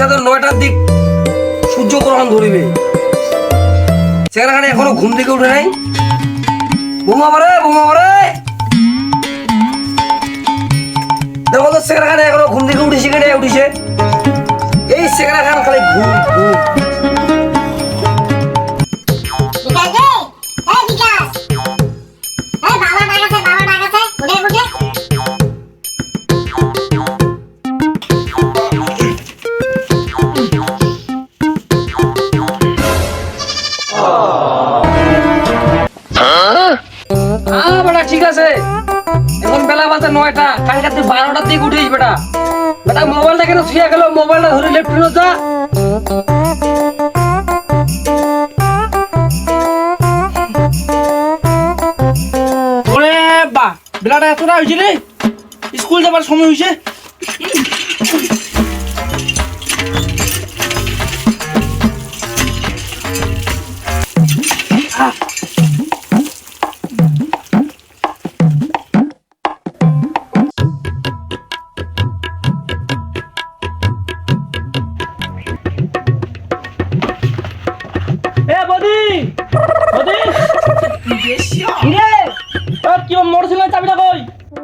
আজকে তো নয়টার দিক সূর্যগ্রহণ ধরিবে। সেখানে এখনও ঘুম থেকে উঠে নাই। বোমা মারে বোমা মারে দেখো তো সেখানে এখনও ঘুম থেকে উঠেছে কেটে উঠেছে? এই সেখানে খালি ঘুম ঘুম। নয়টা কালকে তুই বারোটার দিকে উঠিস বেটা। বেটা, মোবাইলটা কেন শুয়ে গেল? মোবাইলটা ধরে লেফট যা। ওরে বা বেলাটা এতটা হয়েছে রে। স্কুল যাবার সময় হয়েছে।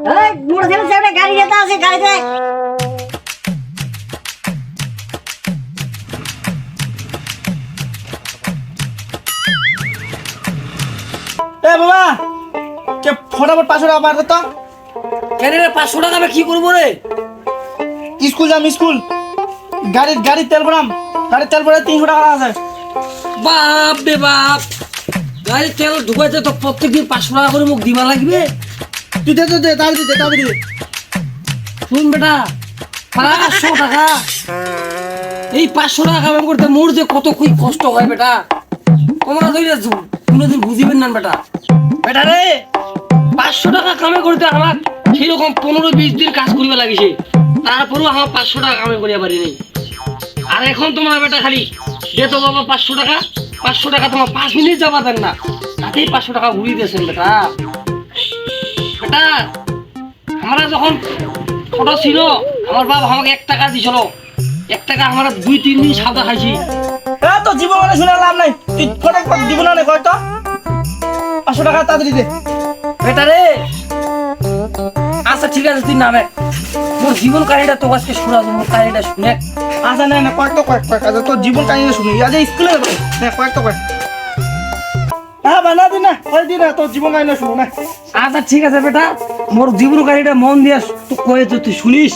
মোটরসাইকেল সামনে গাড়ি যেতে আছে এ বাবা কে ফটাফট পাঁচশো টাকা বার করতো কেন রে পাঁচশো টাকা আমি কি করব রে? স্কুল যাম স্কুল। গাড়ির গাড়ির তেল ভরাম। গাড়ির তেল ভরে তিনশো টাকা আছে। বাপ রে বাপ। গাড়ি তেল ঢুকাইতে তো প্রত্যেকদিন পাঁচশো টাকা করে মোক দিবা লাগবে। তুই দে তো দে তাড়াতাড়ি দে শুন বেটা পাঁচশো টাকা। এই পাঁচশো টাকা কামাই করতে মোর যে কত খুব কষ্ট হয় বেটা। তোমরা ধরে কোনোদিন বুঝিবেন না বেটা। বেটা রে, পাঁচশো টাকা কামাই করতে আমার সেরকম পনেরো বিশ দিন কাজ করিবা লাগিছে। তারপরেও আমার পাঁচশো টাকা কামাই করিয়া পারি নাই। আর এখন তোমার বেটা খালি দে তো বাবা পাঁচশো টাকা পাঁচশো টাকা তোমার পাঁচ মিনিট যাবা দেন না। তাতেই পাঁচশো টাকা ঘুরিয়ে দিয়েছেন বেটা। আমরা যখন ছোট ছিল আমার বাবা আমাকে এক টাকা দিছিল। এক টাকা আমরা দুই তিন দিন সাদা খাইছি। এ তো জীবন মানে শুনে লাভ নাই। তুই ফটাফট দিব না কয়তো পাঁচশো টাকা তাড়াতাড়ি দে। বেটা রে। আচ্ছা ঠিক আছে তুই নামে। মোর জীবন কাহিনীটা তো আজকে শোনা মোর কাহিনীটা শুনে। আচ্ছা না না কয়েকটা কয়েক কয়েক। আচ্ছা তোর জীবন কাহিনী শুনি। আজ স্কুলে যাব। না কয়েকটা কয়েক। হ্যাঁ বানা দি না কয় দি না তোর জীবন কাহিনী শুনো না। আচ্ছা ঠিক আছে বেটা। মোর জীবন কাহিনীটা মন দিয়া কয়ে তুই শুনিস?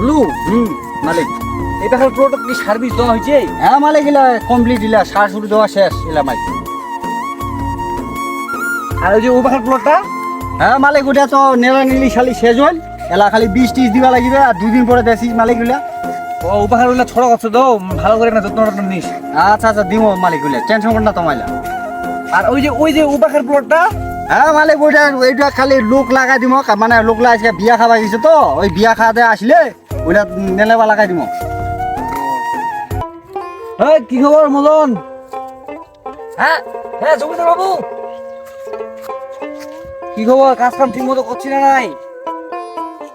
হ্যালো হুম। মালিক এই দেখার পুরোটা কি সার্ভিস দেওয়া হয়েছে? হ্যাঁ মালিক ইলা কমপ্লিট ইলা সার শুরু দেওয়া শেষ ইলা মালিক। আর ওই যে ও প্লটটা হ্যাঁ মালিক ওটা তো নেলা নিলি খালি শেষ হল। এলা খালি বিশ টিস দিবা লাগিবে আর দুই দিন পরে দেখি মালিকগুলা ও পাখার ওগুলা ছড়া করছে তো ভালো করে না যত্ন টত্ন নিস। আচ্ছা আচ্ছা দিব মালিকগুলা টেনশন কর না তোমাইলা আর ওই যে ওই যে ও প্লটটা হ্যাঁ মালিক ওইটা ওইটা খালি লোক লাগাই দিব মানে লোক লাগাই বিয়া খাবা গেছে তো ওই বিয়া খাওয়াতে আসলে ওইটা নেলেবা লাগাই দিব এই কি খবর মদন? হ্যাঁ হ্যাঁ জমিদার বাবু। কি খবর কাজ কাম ঠিক মতো করছি না নাই?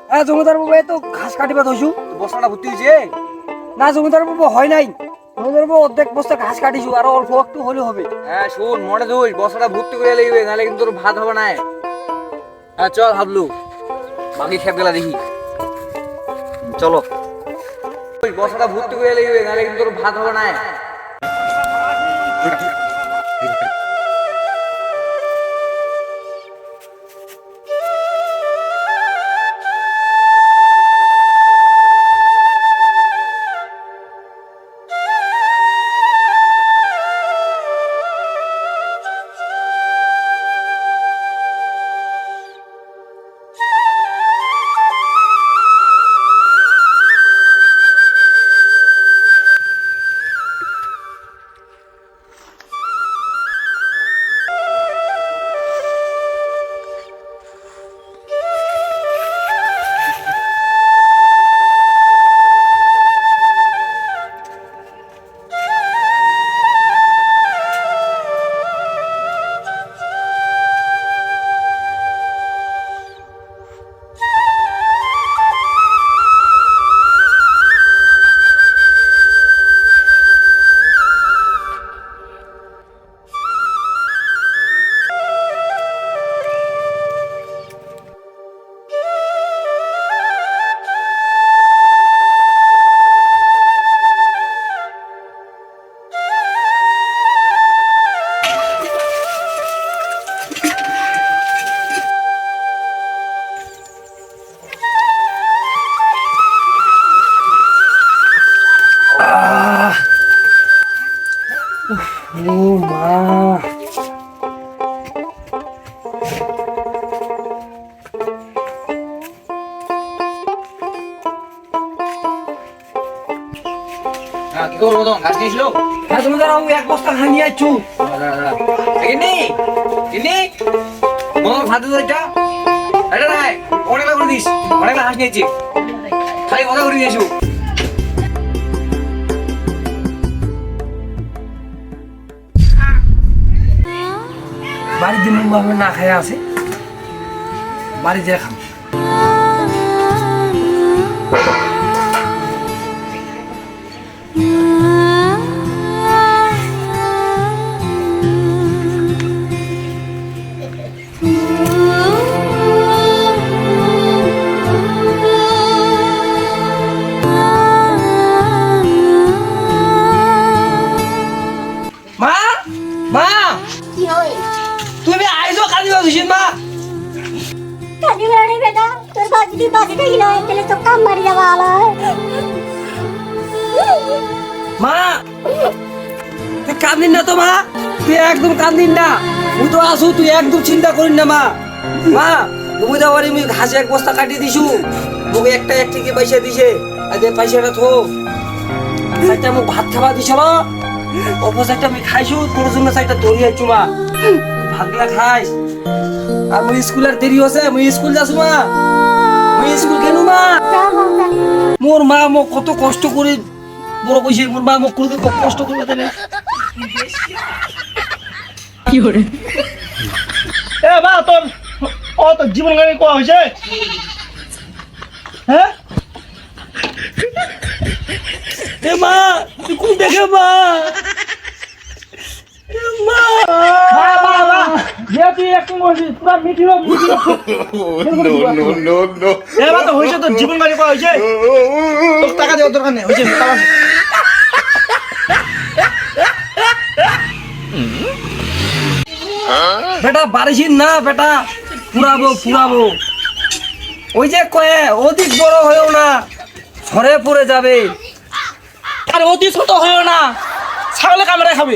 হ্যাঁ জমিদার বাবু এই তো ঘাস কাটিবা ধরছু বস্তাটা ভর্তি হয়েছে না জমিদার বাবু হয় নাই। জমিদার বাবু অর্ধেক বস্তা ঘাস কাটিছু আর অল্প একটু হলে হবে। হ্যাঁ শোন মনে ধুই বসাটা ভর্তি করে লাগবে নাহলে কিন্তু তোর ভাত হবে না হ্যাঁ চল হাবলু। বাকি খেপ গেলা দেখি। চলো। ওই বসাটা ভর্তি করে লাগবে নাহলে কিন্তু তোর ভাত হবে না। কি করব তখন? ঘাস নিয়েছিল? হ্যাঁ তুমি দাঁড়াও এক বস্তা খাই নিয়ে আইছু এনে এনে মনে ভাত দিত এটা। এটা নাই অনেকটা করে দিস। অনেকটা হাঁস নিয়েছি। খালি কথা করে দিয়েছু। বাড়ির দিন না আছে বাড়ি যেয়ে খাম মা! তুই কান্দিন না তো মা! তুই একদম কান্দিন না। মুই তো আসু তুই একদম চিন্তা করিস না মা! মা তুমি তো বাড়ি ঘাসে এক বস্তা কাটি দিছু। মুখে একটা এক থেকে পয়সা দিছে। আর যে পয়সাটা থো। সাইডটা মুখ ভাত খাবা দিছিল অপর সাইডটা আমি খাইছু তোর জন্য সাইডটা ধরি আইছু মা! ভাতগুলা খাইস। আর মুই স্কুলের দেরি হচ্ছে মুই স্কুল যাসু মা! মুই স্কুল কেন মা! মোর মা মোক কত কষ্ট করে বড় কইছে মোর মা মোক কোনোদিন কত কষ্ট করে দেয় না এ বা তোর ও তোর জীবন কাহিনী কোয়া হয়েছে? হ্যাঁ? এ মা তুই কোন দেখে মা? জীবন কাহিনী কোয়া হয়েছে? টাকা দেওয়ার দরকার নেই হয়েছে টাকা দে। বেটা বারিসিন না, বেটা। পুরাবো পুরাবো। ওই যে কয়ে, অধিক বড় হয়েও না ঘরে পড়ে যাবে। আর অতি ছোট হয়েও না ছাগলে কামড়ায় খাবে।